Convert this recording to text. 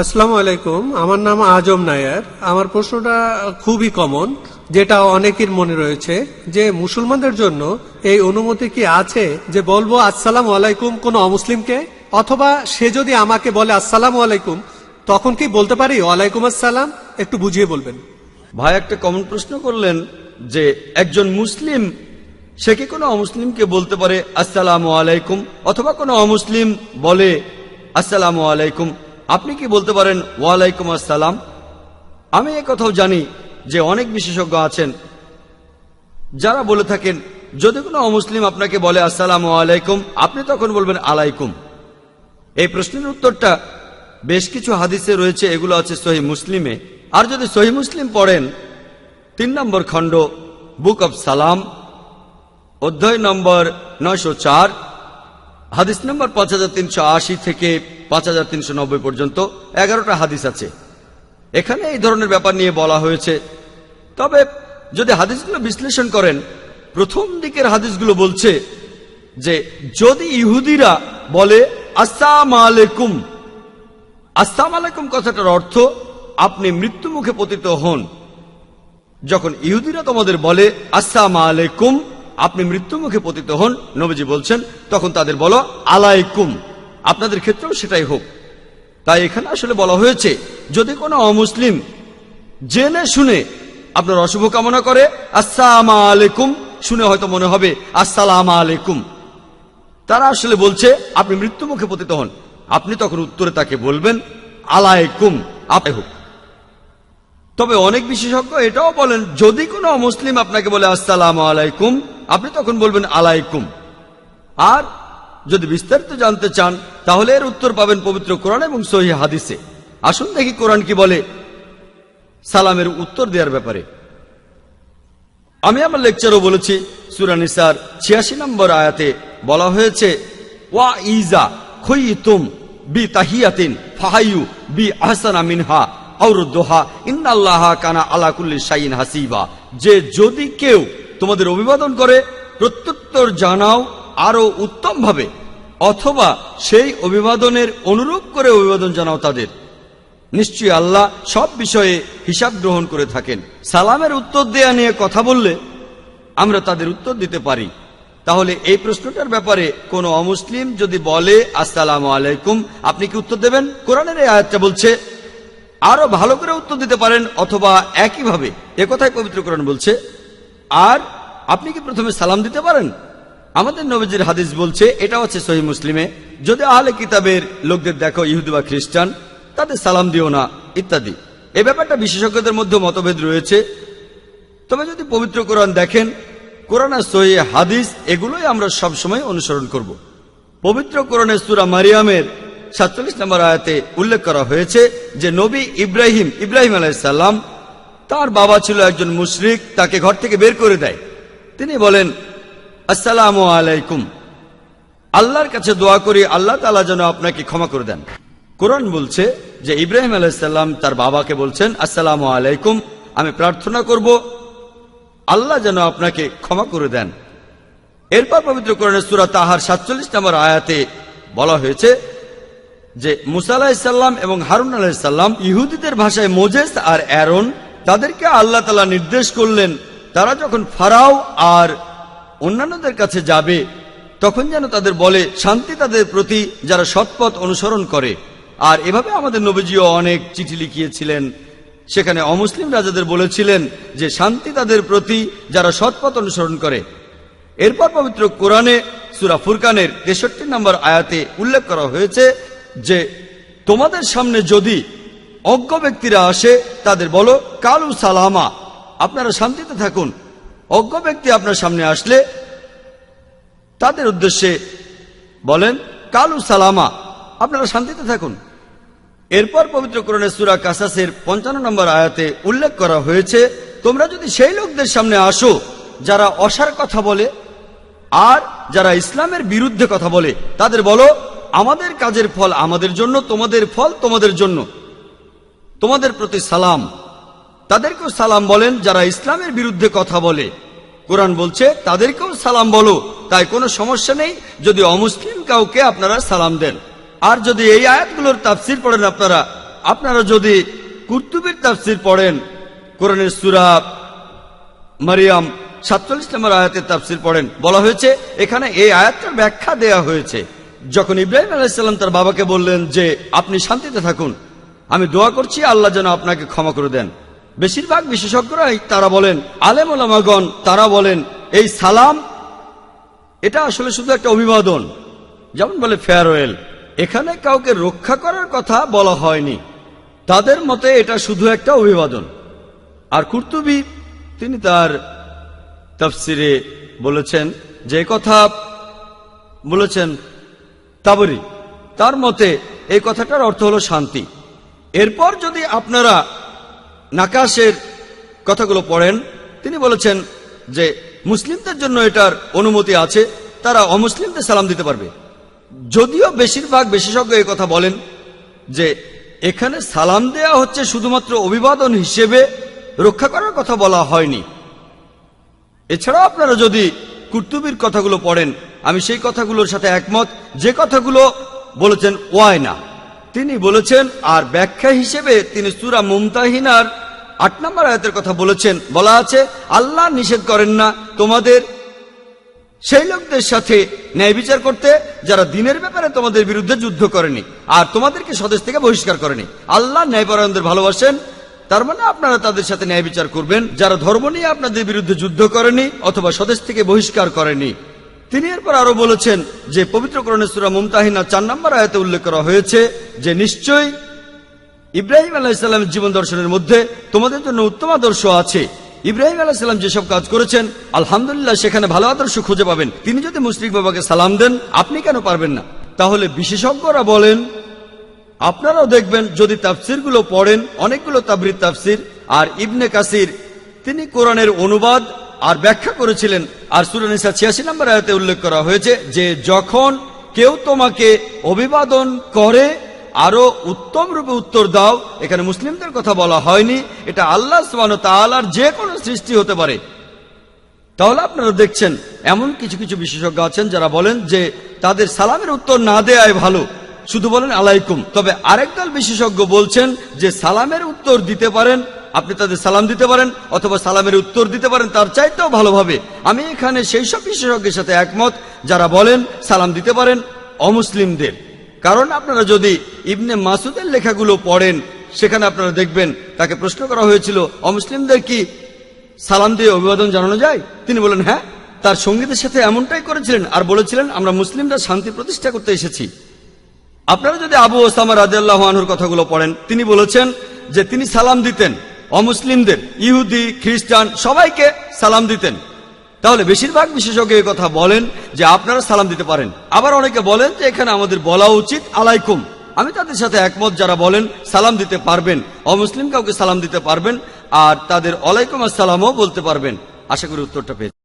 আসসালামু আলাইকুম। আমার নাম আজম নায়ার। আমার প্রশ্নটা খুবই কমন, যেটা অনেকের মনে রয়েছে যে মুসলমানদের জন্য এই অনুমতি কি আছে যে বলব আসসালাম আলাইকুম কোনো অমুসলিমকে? অথবা সে যদি আমাকে বলে আসসালাম আলাইকুম, তখন কি বলতে পারি ওয়ালাইকুম আসসালাম? একটু বুঝিয়ে বলবেন। ভাই, একটা কমন প্রশ্ন করলেন যে একজন মুসলিম, সে কি কোনো অমুসলিমকে বলতে পারে আসসালামু আলাইকুম? অথবা কোনো অমুসলিম বলে আসসালামু আলাইকুম? আপনি কি বলতে পারেন, ওয়ালাইকুম আসসালাম? আমি কথাও জানি যে অনেক বিশেষজ্ঞ আছেন যারা বলে থাকেন, যদি কোনো অমুসলিম আপনাকে বলে, আসসালামু আলাইকুম আপনি তখন বলবেন, আলাইকুম এই প্রশ্নের উত্তরটা বেশ কিছু হাদিসে রয়েছে, এগুলো আছে সহি মুসলিমে। আর যদি সহি মুসলিম পড়েন, তিন নম্বর খণ্ড, বুক অব সালাম, অধ্যায় নম্বর নয়শো চার হাদিস নম্বর পাঁচ হাজার তিনশো আশি থেকে পাঁচ হাজার তিনশো নব্বই পর্যন্ত এগারোটা হাদিস আছে। এখানে এই ধরনের ব্যাপার নিয়ে বলা হয়েছে। তবে যদি হাদিসগুলো বিশ্লেষণ করেন, প্রথম দিকের হাদিসগুলো বলছে যে, যদি ইহুদিরা বলে, আসসালাম আলাইকুম। আসসালাম আলাইকুম কথাটার অর্থ, আপনি মৃত্যু মুখে পতিত হন। যখন ইহুদিরা তোমাদের বলে, আসসালাম আলাইকুম আপনি মৃত্যু মুখে পতিত হন, নবীজি বলছেন, তখন তাদের বলো, আলাইকুম। আপনাদের ক্ষেত্রেও সেটাই হোক। তাই এখানে আসলে বলা হয়েছে, যদি কোনো অমুসলিম জেনে শুনে আপনার অশুভ কামনা করে, আসসালাম আলাইকুম, শুনে হয়তো মনে হবে, আসসালাম আলাইকুম। তারা আসলে বলছে, আপনি মৃত্যু মুখে পতিত হন। আপনি তখন উত্তরে তাকে বলবেন, আলাইকুম, আপনি হোক। তবে অনেক বিশেষজ্ঞ এটাও বলেন, যদি কোনো মুসলিম আপনাকে বলে, আসসালাম আলাইকুম আপনি তখন বলবেন, আলাইকুম। আর যদি বিস্তারিত জানতে চান, তাহলে এর উত্তর পাবেন পবিত্র কোরআন এবং সহি হাদিসে। আসুন দেখি কোরআন কি বলে সালামের উত্তর দেওয়ার ব্যাপারে। আমি আমার লেকচারও বলেছি সুরানিসার ছিয়াশি নম্বর আয়াতে বলা হয়েছে, ওয়া ইজা খইতুম বি তাহিয়াতিন ফাহাইয়ু বি আহসানা মিনহা আউরুদ্দোহা ইন্নাল্লাহা কানা আলাকুল্লি শাইন হাসিবা। যে যদি কেউ তোমাদের অভিবাদন করে, প্রত্যুত্তর জানাও আরও উত্তম ভাবে অথবা সেই অভিবাদনের অনুরূপ করে অভিবাদন জানাও তাদের। নিশ্চয়ই আল্লাহ সব বিষয়ে হিসাব গ্রহণ করে থাকেন। সালামের উত্তর দেয়া নিয়ে কথা বললে আমরা তাদের উত্তর দিতে পারি। তাহলে এই প্রশ্নটার ব্যাপারে কোন অমুসলিম যদি বলে, আসসালাম আলাইকুম আপনি কি উত্তর দেবেন? কোরআনের এই আয়াতটা বলছে আরও ভালো করে উত্তর দিতে পারেন অথবা একইভাবে। একথাই পবিত্র কোরআন বলছে আর আপনি কি প্রথমে সালাম দিতে পারেন? আমাদের নবীজির হাদিস বলছে, এটা হচ্ছে সহি মুসলিমে, যদি আহলে কিতাবের লোকদের দেখো, ইহুদি বা খ্রিস্টান, তাদের সালাম দিও না, ইত্যাদি। এ ব্যাপারটা বিশেষজ্ঞদের মধ্যে মতভেদ রয়েছে। তবে যদি পবিত্র কোরআন দেখেন, কোরআন সহি হাদিস, এগুলোই আমরা সব সময় অনুসরণ করব। পবিত্র কোরআনের সুরা মারিয়ামের সাতচল্লিশ নম্বর আয়াতে উল্লেখ করা হয়েছে যে নবী ইব্রাহিম ইব্রাহিম আলাইসাল্লাম তার বাবা ছিল একজন মুশরিক, তাকে ঘর থেকে বের করে দেয়। তিনি বলেন, আসসালামু আলাইকুম। আল্লাহর কাছে দোয়া করি, আল্লাহ তালা যেন আপনাকে ক্ষমা করে দেন। কোরআন বলছে যে, ইব্রাহিম আলাইসাল্লাম তার বাবাকে বলছেন, আসসালামু আলাইকুম, আমি প্রার্থনা করব, আল্লাহ যেন আপনাকে ক্ষমা করে দেন। এরপর পবিত্র কোরআনের সুরা তাহার সাতচল্লিশ নম্বর আয়াতে বলা হয়েছে যে, মুসা আলাহিসাল্লাম এবং হারুন আলাহিসাল্লাম ইহুদিদের ভাষায় মোজেস আর অ্যারন তাদেরকে আল্লাহ তালা নির্দেশ করলেন, তারা যখন ফারাও আর অন্যান্যদের কাছে যাবে, তখন যেন তাদের বলে, শান্তি তাদের প্রতি যারা সৎপথ অনুসরণ করে। আর এভাবে আমাদের নবীজিও অনেক চিঠি লিখিয়েছিলেন। সেখানে অমুসলিম রাজাদের বলেছিলেন যে, শান্তি তাদের প্রতি যারা সৎপথ অনুসরণ করে। এরপর পবিত্র কোরআনে সুরা ফুরকানের তেষট্টি নম্বর আয়াতে উল্লেখ করা হয়েছে যে, তোমাদের সামনে যদি অজ্ঞ ব্যক্তিরা আসে, তাদের বলো, কালু সালামা। আপনারা শান্তিতে থাকুন। অজ্ঞ ব্যক্তি আপনার সামনে আসলে, তাদের উদ্দেশ্যে বলেন, কালু সালামা। আপনারা শান্তিতে থাকুন। এরপর পবিত্র কোরআনের সুরা কাসাসের পঞ্চান্ন নম্বর আয়াতে উল্লেখ করা হয়েছে, তোমরা যদি সেই লোকদের সামনে আসো, যারা অসার কথা বলে আর যারা ইসলামের বিরুদ্ধে কথা বলে, তাদের বলো, আমাদের কাজের ফল আমাদের জন্য, তোমাদের ফল তোমাদের জন্য। তোমাদের প্রতি সালাম। তাদেরকেও সালাম বলেন যারা ইসলামের বিরুদ্ধে কথা বলে। কোরআন বলছে, তাদেরকেও সালাম বলো, তাই কোনো সমস্যা নেই, যদি অমুসলিম কাউকে আপনারা সালাম দেন। আর যদি এই আয়াতগুলোর তাফসির পড়েন আপনারা আপনারা যদি কুর্তুবির তাফসির পড়েন, কোরআনের সুরা মারিয়াম সাতচল্লিশ নম্বর আয়াতের তাফসির পড়েন, বলা হয়েছে, এখানে এই আয়াতটার ব্যাখ্যা দেয়া হয়েছে। যখন ইব্রাহিম আলাইসাল্লাম তার বাবাকে বললেন যে, আপনি শান্তিতে থাকুন আমি দোয়া করছি আল্লাহ যেন আপনাকে ক্ষমা করে দেন। বেশিরভাগ বিশেষজ্ঞরাই তারা বলেন, আলেম ওলামাগণ তারা বলেন, এই সালাম, এটা আসলে শুধু একটা অভিবাদন। যেমন বলে ফেয়ারওয়েল, এখানে কাউকে রক্ষা করার কথা বলা হয়নি। তাদের মতে এটা শুধু একটা অভিবাদন। আর কুর্তুবি, তিনি তার তফসিরে বলেছেন, যে কথা বলেছেন তাবরি, তার মতে এই কথাটার অর্থ হলো শান্তি। এরপর যদি আপনারা নাকাশের কথাগুলো পড়েন, তিনি বলেছেন যে মুসলিমদের জন্য এটার অনুমতি আছে, তারা অমুসলিমদের সালাম দিতে পারবে। যদিও বেশিরভাগ বিশেষজ্ঞ এই কথা বলেন যে এখানে সালাম দেয়া হচ্ছে শুধুমাত্র অভিবাদন হিসেবে, রক্ষা করার কথা বলা হয়নি। এছাড়াও আপনারা যদি কুর্তুবির কথাগুলো পড়েন, আমি সেই কথাগুলোর সাথে একমত, যে কথাগুলো বলেছেন ওয়ায় না তিনি বলেছেন, আর ব্যাখ্যা হিসেবে তিনি সুরা মুমতাহিনার আট নম্বর আয়াতের কথা বলেছেন। বলা আছে, আল্লাহ নিষেধ করেন না তোমাদের, সেই লোকদের সাথে ন্যায় বিচার করতে, যারা দিনের ব্যাপারে তোমাদের বিরুদ্ধে যুদ্ধ করেনি, আর তোমাদেরকে স্বদেশ থেকে বহিষ্কার করেনি। আল্লাহ ন্যায়পরায়ণদের ভালোবাসেন, তার মানে আপনারা তাদের সাথে ন্যায় বিচার করবেন। যারা ধর্ম নিয়ে আপনাদের বিরুদ্ধে যুদ্ধ করেনি, অথবা স্বদেশ থেকে বহিষ্কার করেনি। তিনি এরপর আরও বলেছেন যে পবিত্র করণের সুরা মুমতাহিনা চার নম্বর আয়াতে উল্লেখ করা হয়েছে যে নিশ্চয়ই ইব্রাহিম আলাহিসাল্লামের জীবন দর্শনের মধ্যে তোমাদের জন্য উত্তম আদর্শ আছে। ইব্রাহিম আলাহিসাল্লাম যেসব কাজ করেছেন, আলহামদুলিল্লাহ সেখানে ভালো আদর্শ খুঁজে পাবেন। তিনি যদি মুসলিম বাবাকে সালাম দেন, আপনি কেন পারবেন না? তাহলে বিশেষজ্ঞরা বলেন, আপনারাও দেখবেন যদি তাফসিরগুলো পড়েন, অনেকগুলো তাবরির তাফসির, আর ইবনে কাসির, তিনি কোরআনের অনুবাদ আর ব্যাখ্যা করেছিলেন আর সুরানিসা ছিয়াশি নম্বর আয়াতে উল্লেখ করা হয়েছে যে যখন কেউ তোমাকে অভিবাদন করে, আরও উত্তম রূপে উত্তর দাও, এখানে মুসলিমদের কথা বলা হয়নি, এটা আল্লাহ তালার যে কোনো সৃষ্টি হতে পারে। তাহলে আপনারা দেখছেন, এমন কিছু কিছু বিশেষজ্ঞ আছেন যারা বলেন যে তাদের সালামের উত্তর না দেয়াই ভালো। শুধু বলেন আলাইকুম। তবে আরেক দল বিশেষজ্ঞ বলছেন যে সালামের উত্তর দিতে পারেন আপনি তাদের সালাম দিতে পারেন অথবা সালামের উত্তর দিতে পারেন, তার চাইতেও ভালোভাবে আমি এখানে সেই সব বিশেষজ্ঞের সাথে একমত, যারা বলেন সালাম দিতে পারেন অমুসলিমদের। কারণ আপনারা যদি ইবনে মাসুদের লেখাগুলো পড়েন, সেখানে আপনারা দেখবেন তাকে প্রশ্ন করা হয়েছিল, অমুসলিমদের কি সালাম দিয়ে অভিবাদন জানানো যায়? তিনি বলেন হ্যাঁ তার সঙ্গীদের সাথে এমনটাই করেছিলেন আর বলেছিলেন, আমরা মুসলিমরা শান্তি প্রতিষ্ঠা করতে এসেছি। আপনারা যদি আবু ওসামা রাজিয়াল্লাহ আনহুর কথাগুলো পড়েন, তিনি বলেছেন যে তিনি সালাম দিতেন। অমুসলিমদের, ইহুদি, খ্রিস্টান সবাইকে সালাম দিতেন। তাহলে বেশিরভাগ বিশেষজ্ঞ কথা বলেন যে আপনারা সালাম দিতে পারেন। আবার অনেকে বলেন যে এখানে আমাদের বলা উচিত আলাইকুম। আমি তাদের সাথে একমত যারা বলেন সালাম দিতে পারবেন, অমুসলিম কাউকে সালাম দিতে পারবেন, আর তাদের আলাইকুম আসসালামও বলতে পারবেন। আশা করি উত্তরটা পেয়ে